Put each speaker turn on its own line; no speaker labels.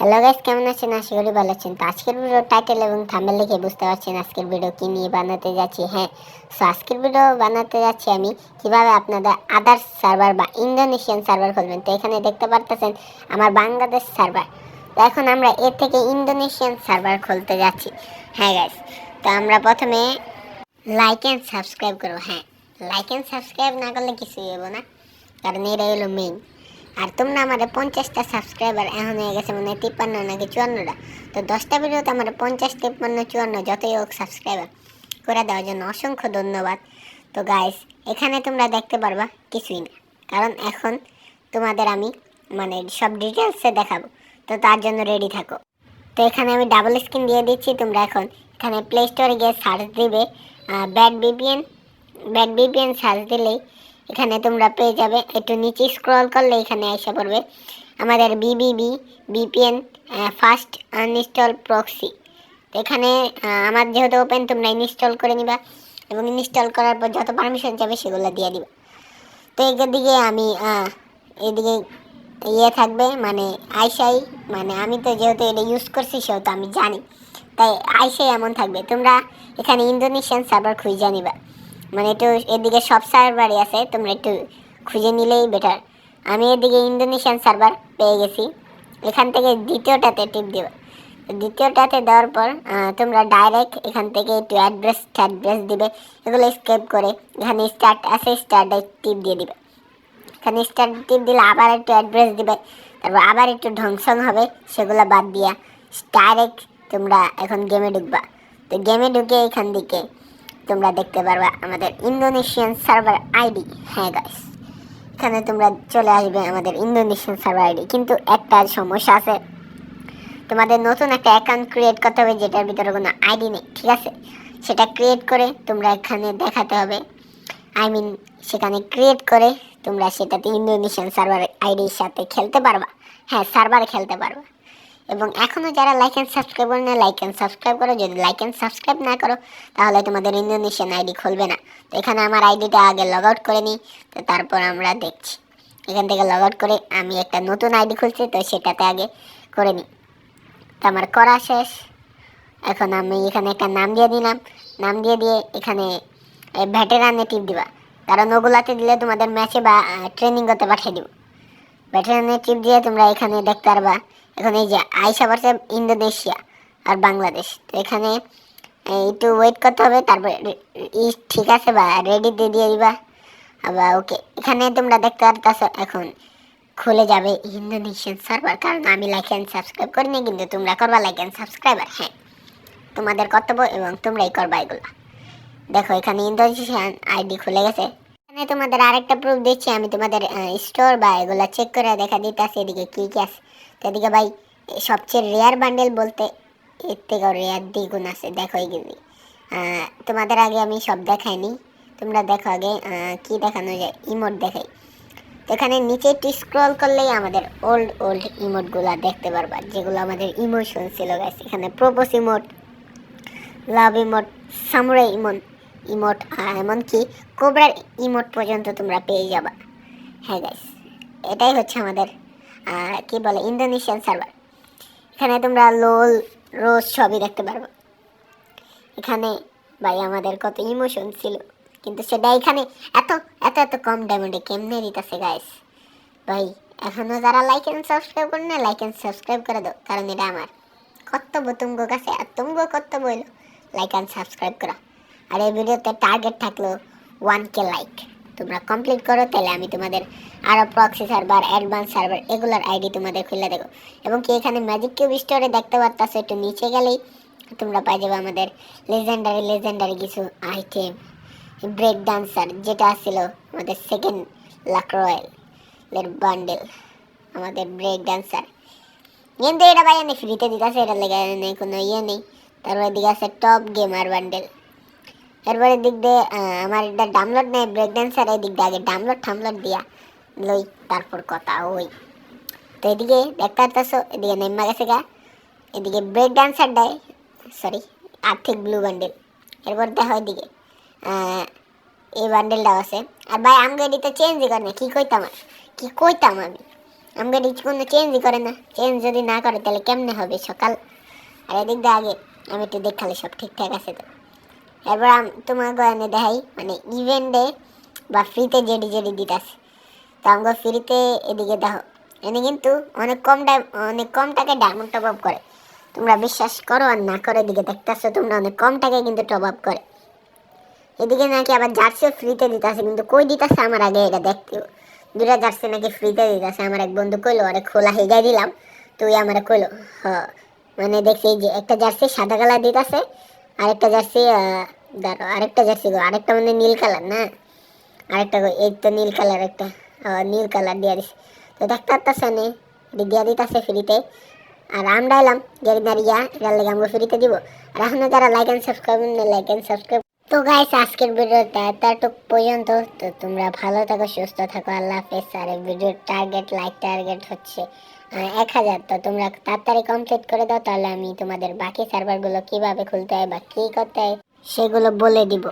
Hello guys কেমন আছেন? আশা করি ভালো আছেন। তো আজকের ভিডিও টাইটেল এবং থাম্বনেল দেখে বুঝতে পারছেন আজকের ভিডিও কি নিয়ে বানাতে যাচ্ছি। হ্যাঁ সো আজকের ভিডিও বানাতে যাচ্ছি আমি কীভাবে আপনাদের আদার্স সার্ভার বা ইন্দোনেশিয়ান সার্ভার খুলবেন। তো এখানে দেখতে পারতেছেন আমার বাংলাদেশ সার্ভার তো এখন আমরা এর থেকে ইন্দোনেশিয়ান সার্ভার খুলতে যাচ্ছি। হ্যাঁ গাইস তো আমরা প্রথমে লাইক অ্যান্ড সাবস্ক্রাইব করব। হ্যাঁ লাইক অ্যান্ড সাবস্ক্রাইব না করলে কিছুই হব না। কারণ এটাই হলো মেইন আর তোমরা আমার পঞ্চাশটা সাবস্ক্রাইবার এখন হয়ে গেছে মানে তিপ্পান্ন নাকি চুয়ান্নটা। তো দশটা ভিডিওতে আমার পঞ্চাশ, তিপ্পান্ন, চুয়ান্ন যতই হোক সাবস্ক্রাইবার করে দেওয়ার জন্য অসংখ্য ধন্যবাদ। তো গাইস এখানে তোমরা দেখতে পারবা কিছুই না। কারণ এখন তোমাদের আমি মানে সব ডিটেলসে দেখাবো। তো তার জন্য রেডি থাকো। তো এখানে আমি ডাবল স্ক্রিন দিয়ে দিচ্ছি, তোমরা এখন এখানে প্লে স্টোরে গিয়ে সার্চ দিবে bad VPN bad VPN search দিলেই এখানে তোমরা পেয়ে যাবে। একটু নিচে স্ক্রল করলে এখানে এসে পড়বে। আমাদের BBB VPN first uninstall proxy তো এখানে আমার যেহেতু ওপেন তোমরা ইনস্টল করে নিবা এবং ইনস্টল করার পর যত পারমিশন যাবে সেগুলো দিয়ে দিবা। তো এদিকে আমি এদিকে ইয়ে থাকবে মানে আইসাই মানে আমি তো যেহেতু এটা ইউজ করছি সেহেতু আমি জানি। তাই আইসাই এমন থাকবে। তোমরা এখানে ইন্দোনেশিয়ান সার্ভার খুঁজে নিবা। মানে একটু এদিকে সব সার্ভারই আছে, তোমরা একটু খুঁজে নিলেই বেটার আমি এদিকে ইন্দোনেশিয়ান সার্ভার পেয়ে গেছি। এখান থেকে দ্বিতীয়টাতে টিপ দেবে। দ্বিতীয়টাতে দেওয়ার পর তোমরা ডাইরেক্ট এখান থেকে একটু অ্যাড্রেস অ্যাড্রেস দিবে। এগুলো স্কেপ করে এখানে স্টার্ট আছে স্টার্টে টিপ দিয়ে দিবে। এখানে স্টার্ট টিপ দিলে আবার একটু অ্যাড্রেস দিবে। তারপর আবার একটু ঢংসং হবে, সেগুলো বাদ দিয়া ডাইরেক্ট তোমরা এখন গেমে ঢুকবা। তো গেমে ঢুকে এখান দিকে তোমরা দেখতে পারবা আমাদের ইন্দোনেশিয়ান সার্ভার আইডি। হ্যাঁ গাইস এখানে তোমরা চলে আসবে আমাদের ইন্দোনেশিয়ান সার্ভার আইডি। কিন্তু একটা সমস্যা আছে। তোমাদের নতুন একটা অ্যাকাউন্ট ক্রিয়েট করতে হবে যেটার ভিতরে কোনো আইডি নেই, ঠিক আছে? সেটা ক্রিয়েট করে তোমরা এখানে দেখাতে হবে। আই মিন সেখানে ক্রিয়েট করে তোমরা সেটাতে ইন্দোনেশিয়ান সার্ভার আইডির সাথে খেলতে পারবা। হ্যাঁ সার্ভারে খেলতে পারবা। এবং এখনও যারা লাইক অ্যান্ড সাবস্ক্রাইব করে না লাইক অ্যান্ড সাবস্ক্রাইব করো। যদি লাইক অ্যান্ড সাবস্ক্রাইব না করো, তাহলে তোমাদের ইন্দোনেশিয়ান আইডি খুলবে না। তো এখানে আমার আইডিটা আগে লগ আউট করে নিই, তো তারপর আমরা দেখছি। এখান থেকে লগ আউট করে আমি একটা নতুন আইডি খুলছি, তো সেটাতে আগে করে নিই। তো আমার করা শেষ। এখন আমি এখানে একটা নাম দিয়ে দিলাম। নাম দিয়ে দিয়ে এখানে ভেটেরানে টিপ দিবা। কারণ ওগুলাতে দিলে তোমাদের ম্যাচে বা ট্রেনিং করতে পাঠিয়ে দিব। ভেটেরানে টিপ দিয়ে তোমরা এখানে দেখতে পারবা। এখন এই যে আইসা পড়ছে ইন্দোনেশিয়া আর বাংলাদেশ। তো এখানে একটু ওয়েট করতে হবে, তারপর ঠিক আছে বা রেডি দিয়ে দিয়ে দিবা। আবার ওকে এখানে তোমরা দেখতে পারতেছো এখন খুলে যাবে ইন্দোনেশিয়ান সার্ভার কারণ আমি লাইক অ্যান্ড সাবস্ক্রাইব করিনি, কিন্তু তোমরা করবা লাইক অ্যান্ড সাবস্ক্রাইবার হ্যাঁ। তোমাদের কর্তব্য এবং তোমরাই করবা এগুলো। দেখো, এখানে ইন্দোনেশিয়ান আইডি খুলে গেছে। এখানে তোমাদের আরেকটা প্রুফ দিচ্ছি, আমি তোমাদের স্টোর বা এগুলো চেক করে দেখা দিতেছি এদিকে কী কী আছে। তো এদিকে ভাই সবচেয়ে রেয়ার বান্ডেল বলতে এর থেকেও রেয়ার দ্বিগুণ আছে, দেখো এগুলি তোমাদের আগে আমি সব দেখাইনি তোমরা দেখো আগে কি দেখানো যায় ইমোট দেখাই। তো এখানে নিচে একটু স্ক্রল করলেই আমাদের ওল্ড ওল্ড ইমোটগুলো দেখতে পারবা, যেগুলো আমাদের ইমোশন ছিল গাইস এখানে propose emote love emote samurai ইমন ইমোট এমনকি কোবরার ইমোট পর্যন্ত তোমরা পেয়ে যাবা। হ্যাঁ গাইস এটাই হচ্ছে আমাদের কি বলে, ইন্দোনেশিয়ান সার্ভার এখানে তোমরা লোল রোজ সবই দেখতে পারব। এখানে ভাই আমাদের কত ইমোশন ছিল, কিন্তু সেটা এখানে এত এত এত কম ডায়মন্ডে কেমনে দিতেছে গাইস ভাই, এখনও যারা লাইক এন্ড সাবস্ক্রাইব করে না লাইক এন্ড সাবস্ক্রাইব করে দাও, কারণ এটা আমার কর্তব্য তুমগো কাছে, আর তুমগো কর্তব্য হইল লাইক অ্যান্ড সাবস্ক্রাইব করা। আর এই ভিডিওতে টার্গেট থাকল ওয়ান কে লাইক তোমরা কমপ্লিট করো, তাহলে আমি তোমাদের আরও প্রক্সি সার্ভার অ্যাডভান্স সার্ভার এগুলোর আইডি তোমাদের খুলে দেবো। এবং কি এখানে ম্যাজিক কিউব স্টোরে দেখতে পারতাছো, একটু নিচে গেলেই তোমরা পাই যাবে আমাদের লেজেন্ডারি লেজেন্ডারি কিছু আইটেম ব্রেক ডান্সার যেটা ছিল আমাদের সেকেন্ড লাক রয়্যাল এর বান্ডেল আমাদের ব্রেক ডান্সার কিন্তু এটা ভাই আমি ফ্রিতে দিতেছে এটা লেগে নেই, কোনো ইয়ে নেই। তারপর দিকে আছে টপ গেমার বান্ডেল এরপরে দিক দিয়ে আমার এটা ডাউনলোড নেই ব্রেক ড্যান্সার এই দিক দিয়ে আগে ডাউনলোড টাউনলোড দিয়া লই, তারপর কথা ওই। তো এদিকে দেখতে পারতেছো, এদিকে নেমা গেছে গা। এদিকে ব্রেক ড্যান্সার দেয় সরি আর্থিক ব্লু বান্ডেল এরপর দেখো এদিকে এই বান্ডেলটাও আছে। আর ভাই আমগো এদিকে চেঞ্জই করে না, কী কইতাম কি কইতাম আমি? আমাকে রিচ কোনো চেঞ্জই করে না। চেঞ্জ যদি না করে, তাহলে কেমনে হবে সকাল? আর এদিক দিয়ে আগে, আমি একটু দেখালে সব ঠিকঠাক আছে তো। আম- তোমার গয়নে দেখাই। মানে ইভেন্টে বা ফ্রিতে জেডি জেডি দিতাছে। তো আমাকে ফ্রিতে এদিকে দেখো। এনে কিন্তু অনেক কম টাইম অনেক কম টাকায় ডায়মন্ড টপ আপ করে। তোমরা বিশ্বাস করো আর না করে এদিকে দেখতেছো, তোমরা অনেক কম টাকায় কিন্তু টপ আপ করে। এদিকে নাকি আবার জার্সিও ফ্রিতে দিতেছে, কিন্তু কই দিতেছে আমার আগে এটা দেখতে। দুটা জার্সি নাকি ফ্রিতে দিতেছে। আমার এক বন্ধু কইলো, আরে খোলা হেগাই দিলাম, তুই আমার কইলো, হ মানে দেখছি যে একটা জার্সি সাদা কালার দিতেছে আরেকটা জার্সি দেখো আরেকটা জার্সি গো, আরেকটা মানে নীল কালার না? আরেকটা গো, এই তো নীল কালার একটা নীল কালার দিয়ে দিস তো দেখতে পারতেছে নে এটি দিয়ে দিতেছে ফ্রিতে। আর আমরা এলাম, গেরিনার ইয়া, এটার লেগে আমরা ফ্রিতে দিব। আর এখন যারা like and subscribe like and subscribe তো গাইস আজকের ভিডিওটা এতটুক পর্যন্ত। তো তোমরা ভালো থাকো, সুস্থ থাকো, আল্লাহ হাফেজ। আর এই ভিডিওর টার্গেট লাইক টার্গেট হচ্ছে এক হাজার। তো তোমরা তাড়াতাড়ি কমপ্লিট করে দাও, তাহলে আমি তোমাদের বাকি সার্ভারগুলো কীভাবে খুলতে হয় বা কী করতে হয়, সেগুলো বলে দিব।